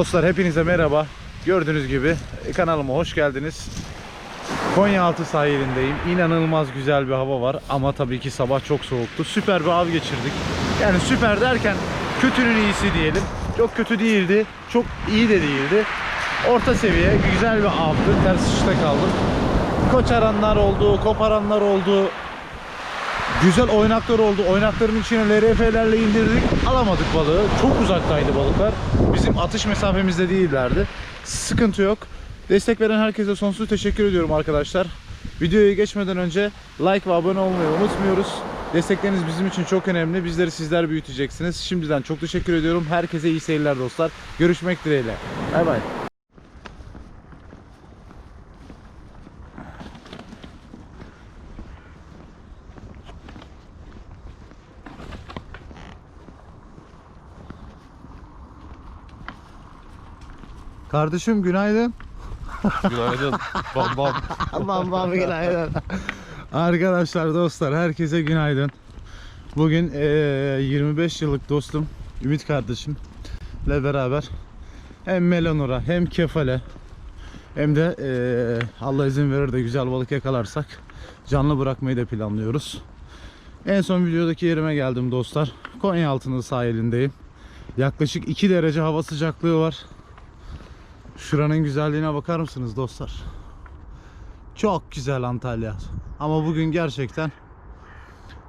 Dostlar hepinize merhaba. Gördüğünüz gibi kanalıma hoş geldiniz. Konyaaltı sahilindeyim. İnanılmaz güzel bir hava var ama tabii ki sabah çok soğuktu. Süper bir av geçirdik. Yani süper derken kötünün iyisi diyelim. Çok kötü değildi, çok iyi de değildi. Orta seviye güzel bir avdı. Ters işte kaldım. Koçaranlar oldu, koparanlar oldu. Güzel oynaklar oldu. Oynakların içine LRF'lerle indirdik. Alamadık balığı. Çok uzaktaydı balıklar. Bizim atış mesafemizde değillerdi. Sıkıntı yok. Destek veren herkese sonsuz teşekkür ediyorum arkadaşlar. Videoya geçmeden önce like ve abone olmayı unutmuyoruz. Destekleriniz bizim için çok önemli. Bizleri sizler büyüteceksiniz. Şimdiden çok teşekkür ediyorum. Herkese iyi seyirler dostlar. Görüşmek dileğiyle. Bay bay. Kardeşim günaydın. Günaydın. Bam bam. Aman baba günaydın. Arkadaşlar dostlar herkese günaydın. Bugün eee, 25 yıllık dostum Ümit kardeşimle beraber hem Melonora hem Kefale hem de eee, Allah izin verir de güzel balık yakalarsak canlı bırakmayı da planlıyoruz. En son videodaki yerime geldim dostlar. Konyaaltı'nın sahilindeyim. Yaklaşık 2 derece hava sıcaklığı var. Şuranın güzelliğine bakar mısınız dostlar? Çok güzel Antalya. Ama bugün gerçekten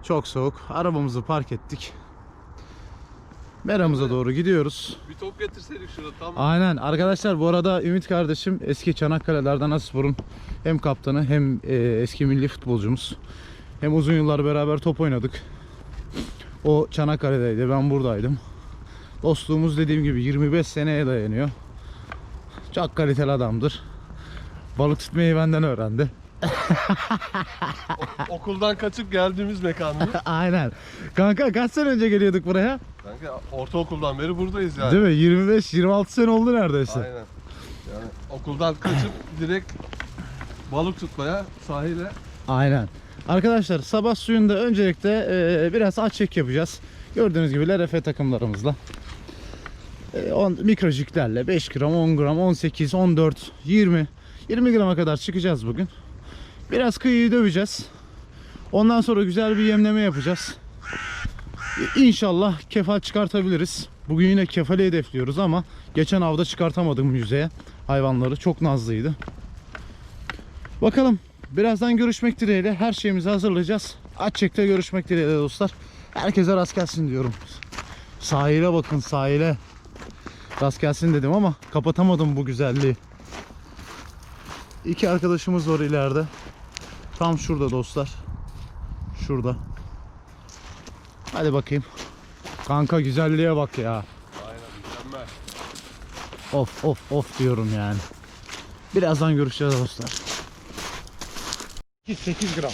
çok soğuk. Arabamızı park ettik. Meramıza doğru gidiyoruz. Bir top getirseydik şurada tam. Aynen. Arkadaşlar bu arada Ümit kardeşim eski Çanakkale'lerden Aspor'un hem kaptanı hem e, eski milli futbolcumuz. Hem uzun yıllar beraber top oynadık. O Çanakkale'deydi. Ben buradaydım. Dostluğumuz dediğim gibi 25 seneye dayanıyor. Çok kaliteli adamdır. Balık tutmayı benden öğrendi. Okuldan kaçıp geldiğimiz mekanımız. Aynen. Kanka kaç sene önce geliyorduk buraya? Kanka ortaokuldan beri buradayız yani. Değil mi? 25-26 sene oldu neredeyse. Aynen. Yani okuldan kaçıp direkt balık tutmaya sahile. Aynen. Arkadaşlar sabah suyunda öncelikle e, biraz aç çek yapacağız. Gördüğünüz gibi LRF takımlarımızla. E, on, mikrojiklerle 5 gram, 10 gram, 18, 14, 20, 20 grama kadar çıkacağız bugün. Biraz kıyıyı döveceğiz. Ondan sonra güzel bir yemleme yapacağız. E, İnşallah kefal çıkartabiliriz. Bugün yine kefali hedefliyoruz ama geçen avda çıkartamadım yüzeye. Hayvanları çok nazlıydı. Bakalım. Birazdan görüşmek dileğiyle her şeyimizi hazırlayacağız. Açıkta görüşmek dileğiyle dostlar. Herkese rast gelsin diyorum. Sahile bakın sahile. Rast gelsin dedim ama kapatamadım bu güzelliği. İki arkadaşımız var ileride. Tam şurada dostlar. Şurada. Hadi bakayım. Kanka güzelliğe bak ya. Of of of diyorum yani. Birazdan görüşeceğiz dostlar. 8 gram.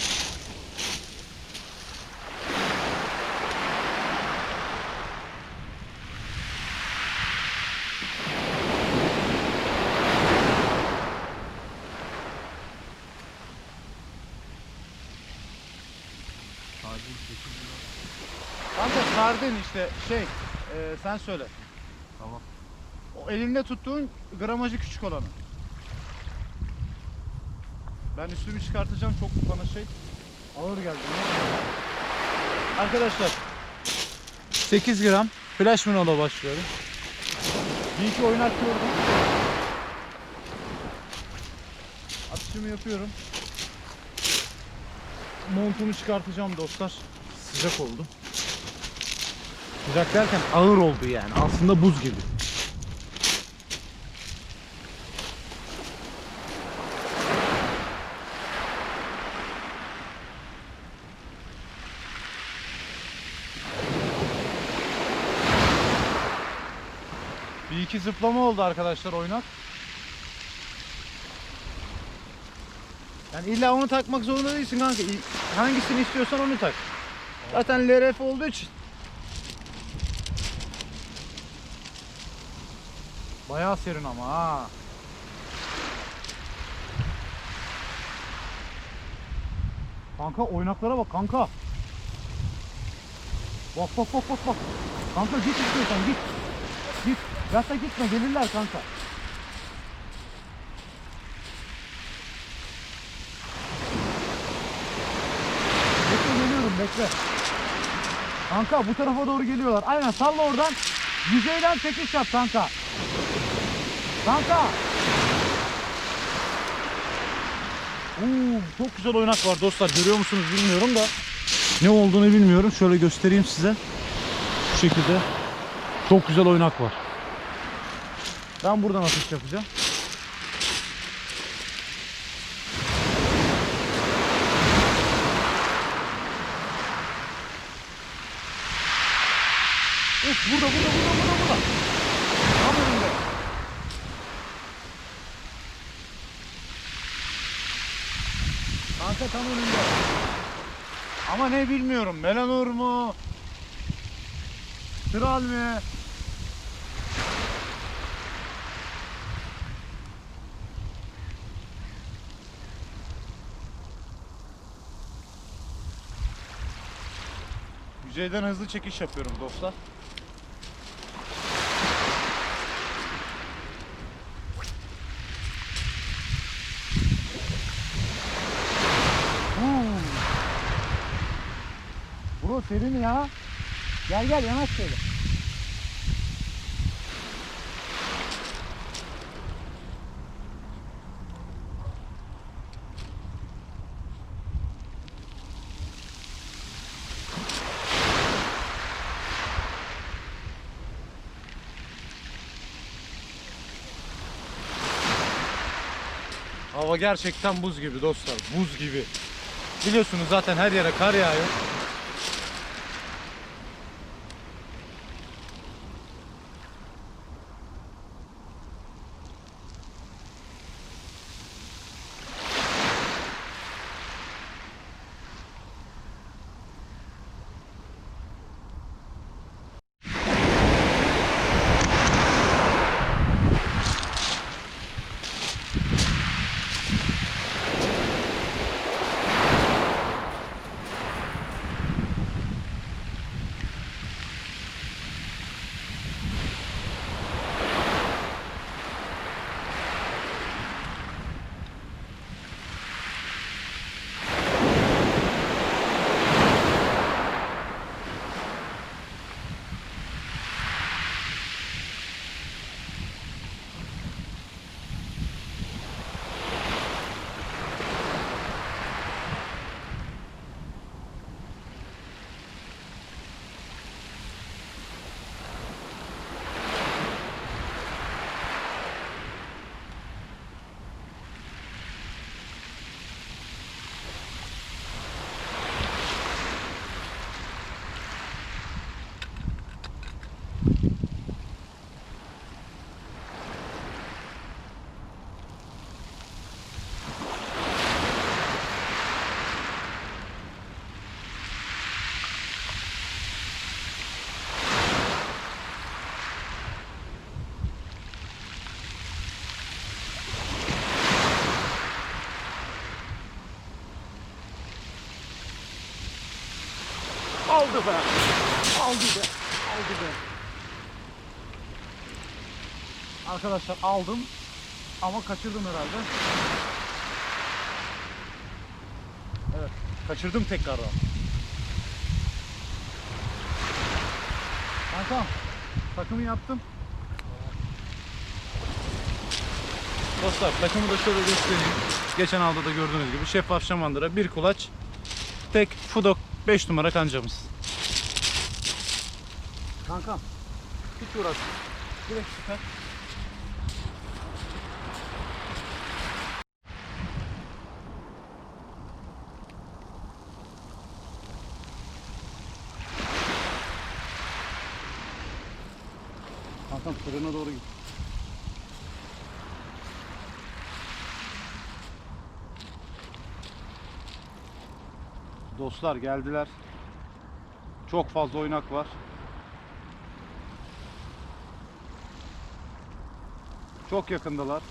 Kanka sardin işte şey e, sen söyle. Tamam. O elinde tuttuğun gramajı küçük olanı. Ben üstümü çıkartacağım çok bana şey ağır geldi. Arkadaşlar 8 gram flash minola başlıyorum. Bir iki gördüm. Atışımı yapıyorum. Montumu çıkartacağım dostlar. Sıcak oldu. Sıcak derken ağır oldu yani. Aslında buz gibi. Bir iki zıplama oldu arkadaşlar oynak. Yani illa onu takmak zorunda değilsin kanka. Hangisini istiyorsan onu tak. Zaten LRF olduğu için. Bayağı serin ama ha. Kanka oynaklara bak kanka. Bak bak bak bak bak. Kanka git istiyorsan git. Git. Gata gitme gelirler kanka. Bekle. Kanka bu tarafa doğru geliyorlar. Aynen salla oradan. Yüzeyden çekiş yap kanka. Kanka. Oo, çok güzel oynak var dostlar. Görüyor musunuz bilmiyorum da. Ne olduğunu bilmiyorum. Şöyle göstereyim size. Şu şekilde. Çok güzel oynak var. Ben buradan atış yapacağım. Burada burada burada burada burada. Tam önümde. Kanka tam önümde. Ama ne bilmiyorum. Melanur mu? Kral mi? Yüzeyden hızlı çekiş yapıyorum dostlar. Hmm. Bro serin ya. Gel gel yanaş şöyle. Hava gerçekten buz gibi dostlar. Buz gibi. Biliyorsunuz zaten her yere kar yağıyor. Aldı be. Aldı be. Aldı be. Arkadaşlar aldım ama kaçırdım herhalde. Evet, kaçırdım tekrardan. Kankam, takımı yaptım. Dostlar takımı da şöyle göstereyim. Geçen alda da gördüğünüz gibi şeffaf şamandıra bir kulaç tek Fudok 5 numara kancamız. Kankam hiç uğraş. Direkt süper. Kankam fırına doğru git. Dostlar geldiler. Çok fazla oynak var. Çok yakındalar.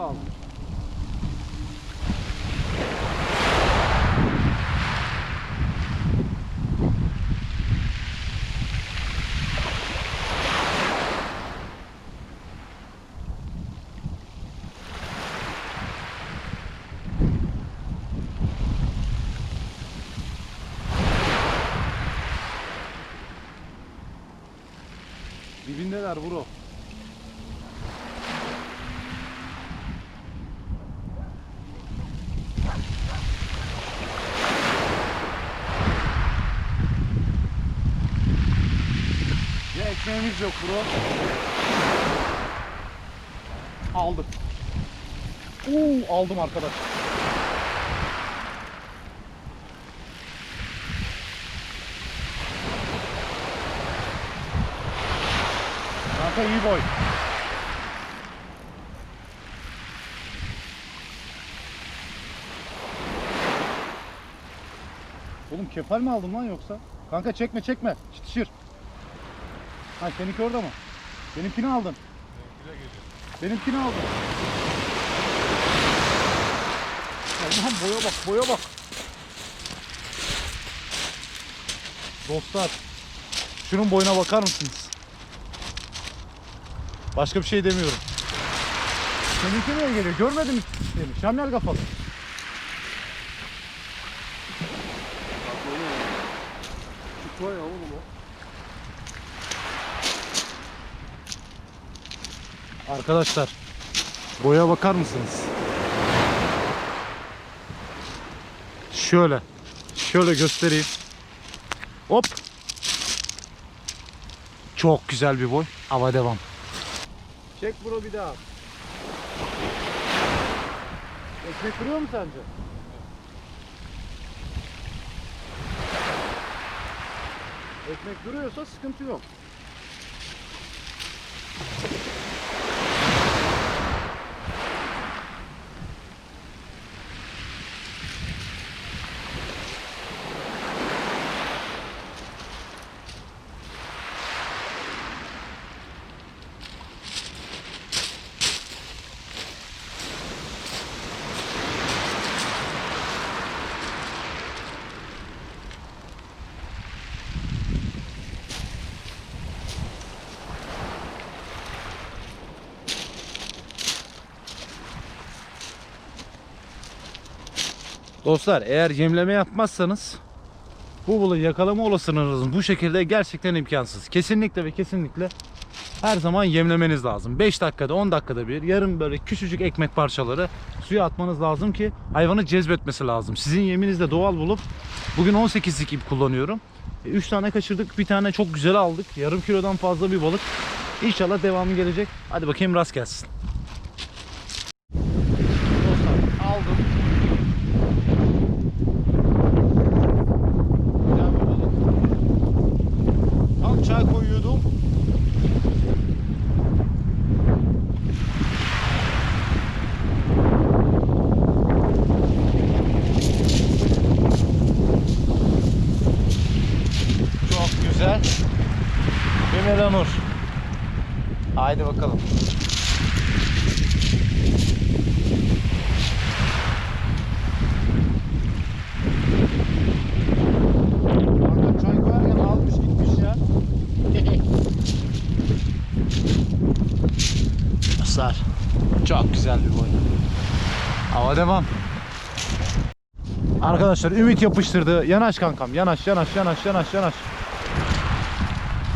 Lazım. Dibindeler bro. Ya yok bro. Aldım. Oo, aldım arkadaş. Kanka iyi boy. Oğlum kefal mi aldın lan yoksa? Kanka çekme çekme. Şişir. Ha seninki orada mı? Benimkini aldın. Benimkini aldın. Allah'ım boya bak boya bak. Dostlar. Şunun boyuna bakar mısınız? Başka bir şey demiyorum. Seninki nereye geliyor? Görmedim seni? Şamyel kafalı. Çıkma ya oğlum o. Arkadaşlar boya bakar mısınız? Şöyle. Şöyle göstereyim. Hop. Çok güzel bir boy. Hava devam. Çek bro bir daha. Ekmek duruyor mu sence? Ekmek duruyorsa sıkıntı yok. Dostlar eğer yemleme yapmazsanız bu balığı yakalama olasılığınız bu şekilde gerçekten imkansız. Kesinlikle ve kesinlikle her zaman yemlemeniz lazım. 5 dakikada 10 dakikada bir yarım böyle küçücük ekmek parçaları suya atmanız lazım ki hayvanı cezbetmesi lazım. Sizin yeminiz de doğal bulup bugün 18'lik ip kullanıyorum. 3 tane kaçırdık bir tane çok güzel aldık. Yarım kilodan fazla bir balık. İnşallah devamı gelecek. Hadi bakayım rast gelsin. Dostlar aldım. Güzel bir balık. Tam çay koyuyordum. Çok güzel. Bir melanur. Haydi bakalım. Dostlar çok güzel bir boy. Hava devam. Arkadaşlar Ümit yapıştırdı. Yanaş kankam. Yanaş yanaş yanaş yanaş yanaş.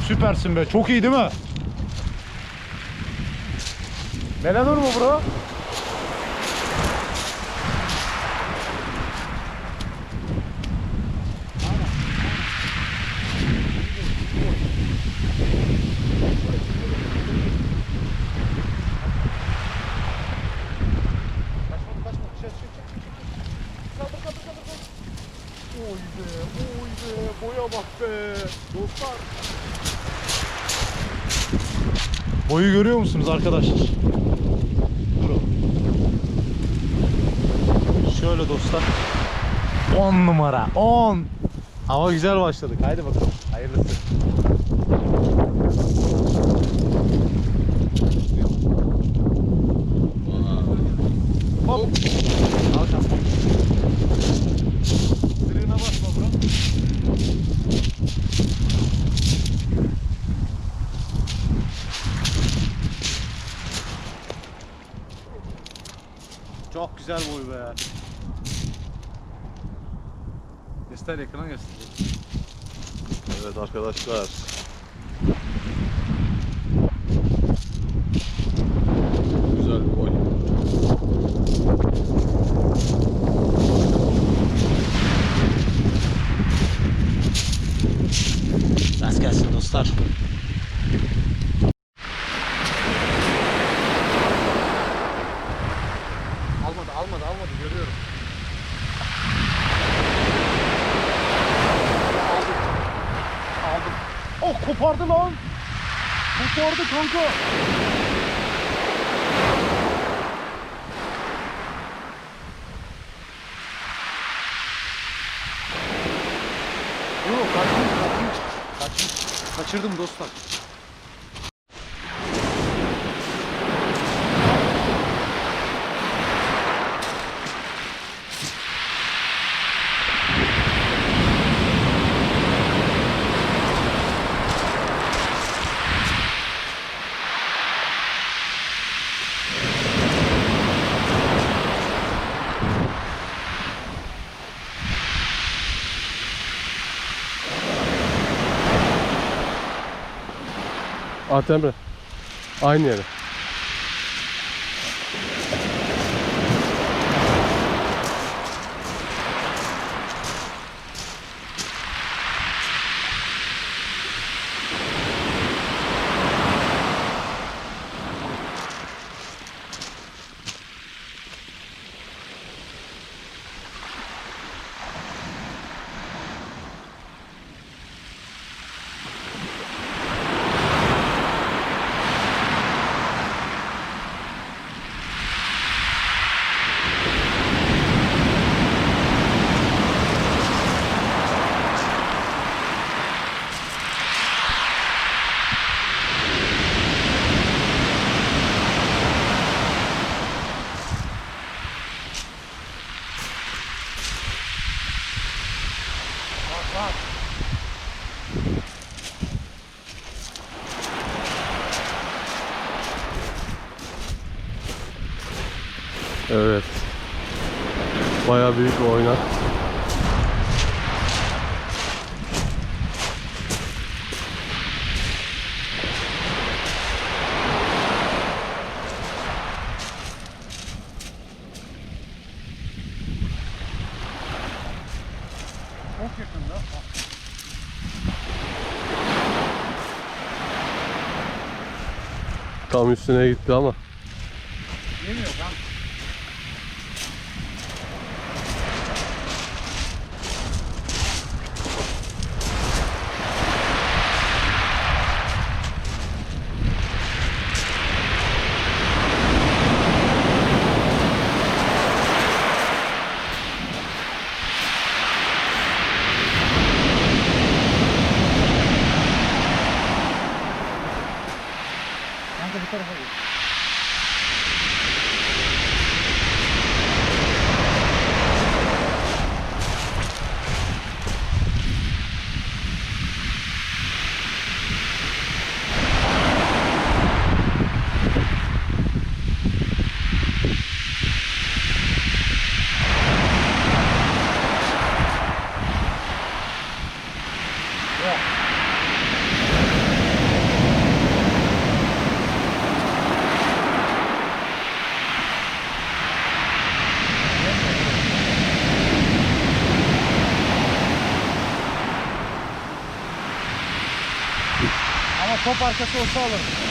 Süpersin be. Çok iyi değil mi? Melanur mu bro? Görüyor musunuz arkadaşlar? Bro. Şöyle dostlar. 10 numara 10. Hava güzel başladık. Haydi bakalım. Hayırlısı. Vay. Hop. Al kanka. Sırığına basma bro. Çok güzel boy be. Göster ekrana göster. Evet arkadaşlar. Güzel bir boy. Rast gelsin dostlar. Kopardı kanka. Yok kaçmış kaçmış. Kaçmış. Kaçırdım dostlar. At Emre. Aynı yere. Evet. Bayağı büyük bir oynak. Tam üstüne gitti ama. Yemiyor kanka. Kanka bu tarafa git. Ama top arkası olsa alırım.